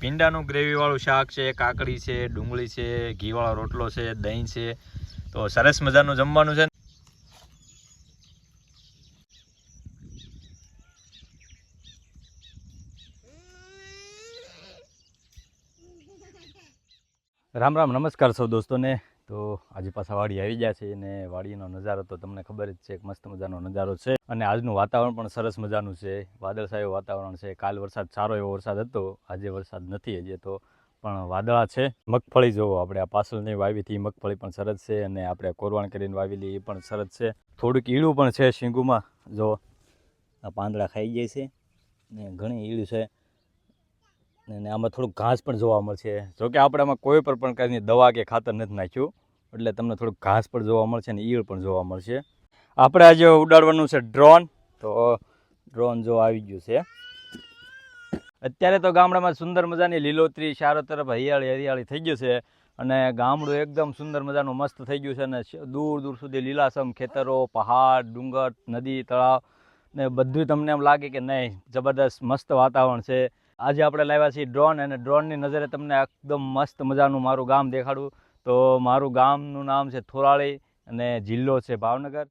ભીંડાનું gravy વાળું શાક છે, કાકડી છે, ડુંગળી છે ઘી વાળો રોટલો છે, દહીં છે. તો સરસ મજાનું જમવાનું છે. રામ રામ, નમસ્કાર સૌ દોસ્તોને. તો આજે પાછા વાડી આવી ગયા છે અને વાડીનો નજારો તો તમને ખબર જ છે, એક મસ્ત મજાનો નજારો છે. અને આજનું વાતાવરણ પણ સરસ મજાનું છે. વાદળછાયું વાતાવરણ છે. કાલ વરસાદ સારો એવો વરસાદ હતો. આજે વરસાદ નથી હજી તો, પણ વાદળા છે. મગફળી જોવો, આપણે આ પાછળની વાવી હતી, મગફળી પણ સરસ છે અને આપણે કોરવાણ કરીને વાવેલી એ પણ સરસ છે. થોડુંક ઈળું પણ છે શીંગુમાં. જો, આ પાંદડા ખાઈ જાય છે. ને ઘણી ઈળું છે. અને આમાં થોડુંક ઘાસ પણ જોવા મળશે. જો કે આપણે આમાં કોઈ પણ પ્રકારની દવા કે ખાતર નથી નાખ્યું, એટલે તમને થોડુંક ઘાસ પણ જોવા મળશે અને ઈળ પણ જોવા મળશે. આપણે આજે ઉડાડવાનું છે ડ્રોન. તો ડ્રોન જો આવી ગયું છે. અત્યારે તો ગામડામાં સુંદર મજાની લીલોતરી, ચારો તરફ હરિયાળી હરિયાળી થઈ ગયું છે અને ગામડું એકદમ સુંદર મજાનું મસ્ત થઈ ગયું છે અને દૂર દૂર સુધી લીલાસમ ખેતરો, પહાડ, ડુંગર, નદી, તળાવ ને બધું તમને એમ લાગે કે નહીં, જબરદસ્ત મસ્ત વાતાવરણ છે. આજે આપણે લાવ્યા છીએ ડ્રોન અને ડ્રોનની નજરે તમને એકદમ મસ્ત મજાનું મારું ગામ દેખાડું. તો મારું ગામનું નામ છે થોરાળી અને જિલ્લો છે ભાવનગર.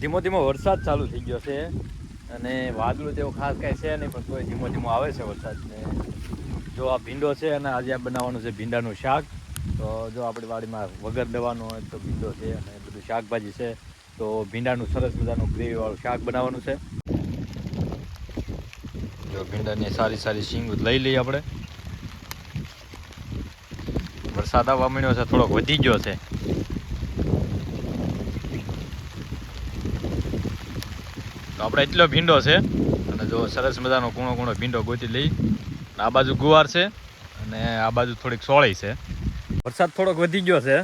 ધીમો ધીમો વરસાદ ચાલુ થઈ ગયો છે. અને વાદળું તેવું ખાસ કાંઈ છે નહીં, પણ તોય ધીમો ધીમો આવે છે વરસાદ ને જો આ ભીંડો છે, અને આજે આ બનાવવાનું છે ભીંડાનું શાક. તો જો આપણી વાડીમાં વગર દવાનું હોય તો ભીંડો છે, અને બધું શાકભાજી છે. તો ભીંડાનું સરસ મજાનું ગ્રેવીવાળું શાક બનાવવાનું છે. જો ભીંડાની સારી સારી શીંગ લઈ લઈએ આપણે. વરસાદ આવવા માંડ્યો છે, થોડોક વધી ગયો છે. તો આપણે એટલો ભીંડો છે. અને જો સરસ મજાનો કૂણો કૂણો ભીંડો ગોતી લઈ. આ બાજુ ગુવાર છે. અને આ બાજુ થોડીક સોળી છે. વરસાદ થોડોક વધી ગયો છે.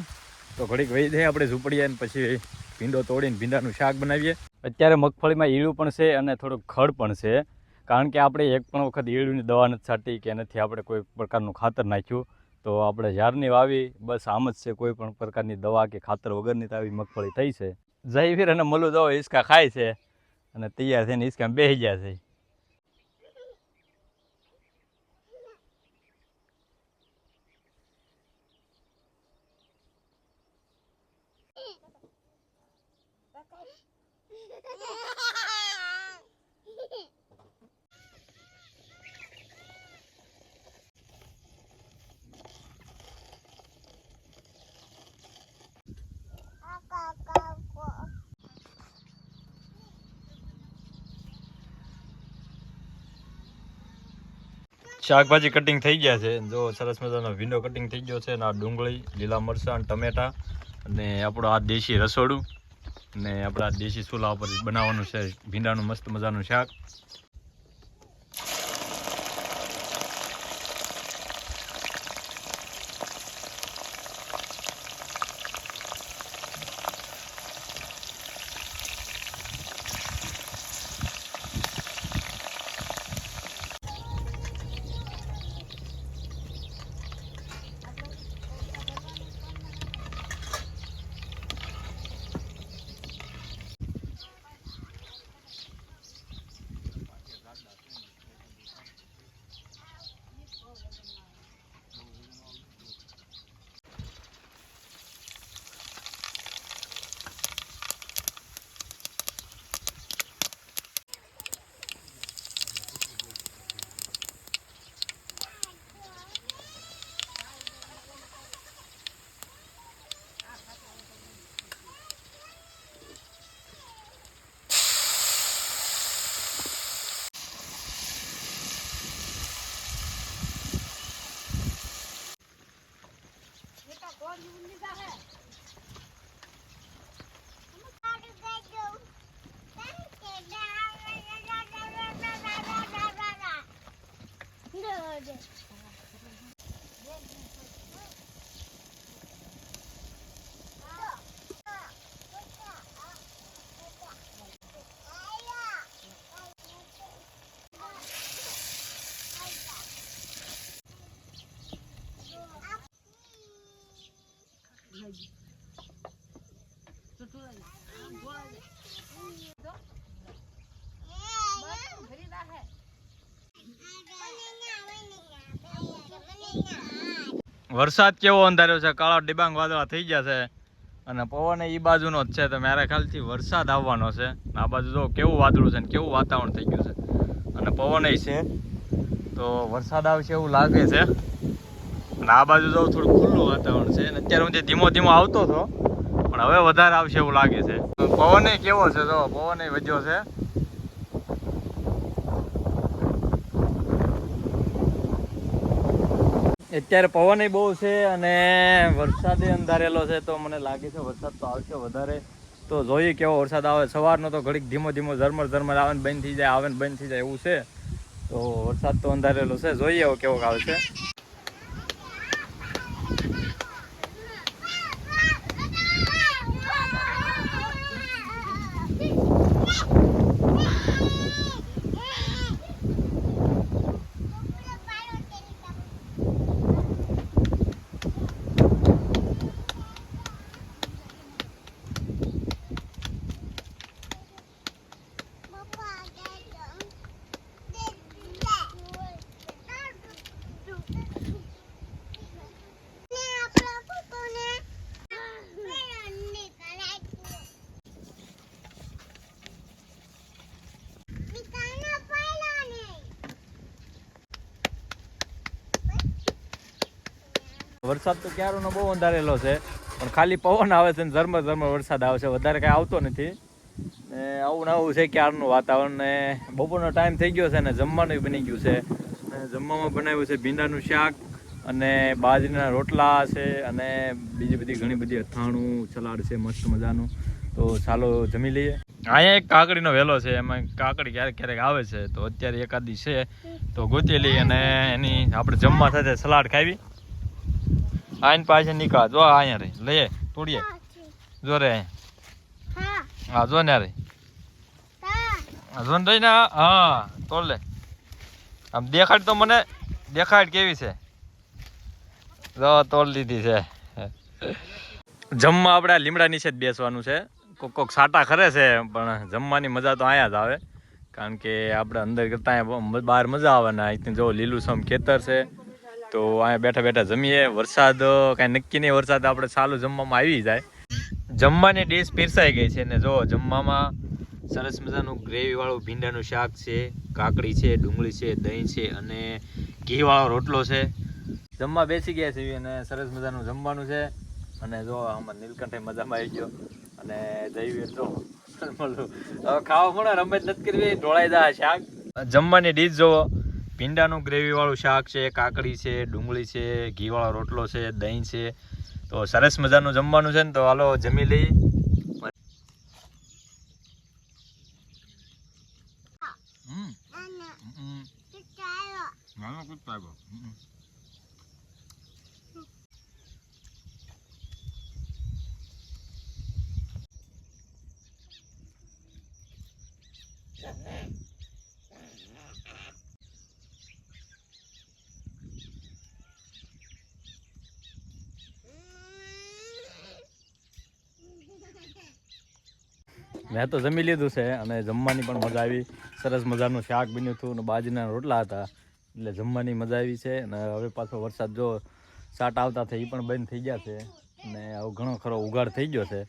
તો ઘડીક વહી જાય આપણે ઝૂંપડીએ અને પછી ભીંડો તોડીને ભીંડાનું શાક બનાવીએ. અત્યારે મગફળીમાં ઈળું પણ છે અને થોડુંક ખડ પણ છે. કારણ કે આપણે એક પણ વખત ઈળુની દવા નથી છાંટી કે નથી આપણે કોઈ પ્રકારનું ખાતર નાખ્યું. તો આપણે જ્યારની વાવી, બસ આમ જ છે, કોઈ પણ પ્રકારની દવા કે ખાતર વગરની તો આવી મગફળી થઈ છે. જયવીર અને મલુ દવા હિસકા ખાય છે. અને તૈયાર થઈને હિસકામાં બેસી ગયા શાકભાજી કટિંગ થઈ ગયા છે. જો સરસ મજાનો ભીંડો કટિંગ થઈ ગયો છે અને આ ડુંગળી, લીલા મરચાં ટમેટા અને આપણું આ દેશી રસોડું અને આપણા દેશી ચૂલા ઉપર બનાવવાનું છે. ભીંડાનું મસ્ત મજાનું શાક. વરસાદ કેવો અંધાર્યો છે? કાળા ડિબાંગ વાદળા થઈ ગયા છે. અને પવન એ બાજુનો જ છે, તો મારા ખ્યાલથી વરસાદ આવવાનો છે. આ બાજુ જો કેવું વાદળું છે ને કેવું વાતાવરણ થઈ ગયું છે. અને પવન છે, તો વરસાદ આવશે એવું લાગે છે. અને આ બાજુ જો થોડું ખુલ્લું વાતાવરણ છે. અને અત્યારે હું ધીમો ધીમો આવતો હતો, પણ હવે વધારે આવશે એવું લાગે છે. પવન કેવો છે? જો, પવન વધ્યો છે. અત્યારે પવન બહુ છે અને વરસાદે અંધારેલો છે તો મને લાગે છે વરસાદ તો આવશે વધારે. તો જોઈએ કેવો વરસાદ આવે. સવારનો તો ઘડીક ધીમો ધીમો ઝરમર ઝરમર આવે ને બંધ થઈ જાય, આવે ને બંધ થઈ જાય એવું છે. તો વરસાદ તો અંધારેલો છે. જોઈએ કેવો આવે છે. વરસાદ તો ક્યારોનો બહુ અંધારેલો છે, પણ ખાલી પવન આવે છે ને ઝરમર ઝરમર વરસાદ આવે છે. વધારે કાંઈ આવતો નથી. ને આવું ને આવું છે ક્યારનું વાતાવરણ ને બપોરનો ટાઈમ થઈ ગયો છે ને જમવાનું બની ગયું છે. ને જમવામાં બનાવ્યું છે ભીંડાનું શાક અને બાજરીના રોટલા છે અને બીજી બધી ઘણી બધી અથાણું, સલાડ છે, મસ્ત મજાનું. તો ચાલો જમી લઈએ. અહીંયા એક કાકડીનો વેલો છે, એમાં કાકડી ક્યારેક ક્યારેક આવે છે. તો અત્યારે એકાદી છે, તો ગોતી લઈ અને એની આપણે જમવા સાથે સલાડ ખાવી આઈને પાછળ નીકળ. જો અહીંયા રે લઈએ તોડીએ. જો રે હા. જો ને રે. જો ને ને હા તોડ લે. આમ દેખાડ તો મને. દેખાડ કેવી છે? જો તોડ લીધી છે. જમવા આપણે લીમડા નીચે જ બેસવાનું છે. કોક કોક સાટા ખરે છે પણ જમવાની મજા તો અહીંયા જ આવે. કારણ કે આપણે અંદર કરતાં બહાર મજા આવે ને અહીંથી જો લીલુંછમ ખેતર છે. તો અહીંયા બેઠા બેઠા જમીએ. વરસાદ, કાંઈ નક્કી નહીં, વરસાદ આપણે ચાલુ જમવામાં આવી જાય. જમવાની ડીશ પીરસાઈ ગઈ છે ને જો, જમવામાં સરસ મજાનું ગ્રેવી વાળું ભીંડાનું શાક છે, કાકડી છે, ડુંગળી છે, દહીં છે અને ઘી વાળો રોટલો છે. જમવા બેસી ગયા છે અને સરસ મજાનું જમવાનું છે. અને જો, આમાં નીલકંઠે મજામાં આવી ગયો. અને જઈએ તો ખાવા પણ રમત નથી કરવી, ઢોળાઈ દા શાક. જમવાની ડીશ જોવો. ભીંડાનું ગ્રેવીવાળું શાક છે કાકડી છે ડુંગળી છે ઘીવાળો રોટલો છે દહીં છે. તો સરસ મજાનું જમવાનું છે ને તો હાલો જમી લઈ હમ. મેં તો જમી લીધું છે અને જમવાની પણ મજા આવી. સરસ મજાનું શાક બન્યું હતું અને બાજરીના રોટલા હતા. એટલે જમવાની મજા આવી છે અને હવે પાછો વરસાદ જો સાટ આવતા થઈ એ પણ બંધ થઈ ગયા છે. અને આવો ઘણો ખરો ઉઘાડ થઈ ગયો છે.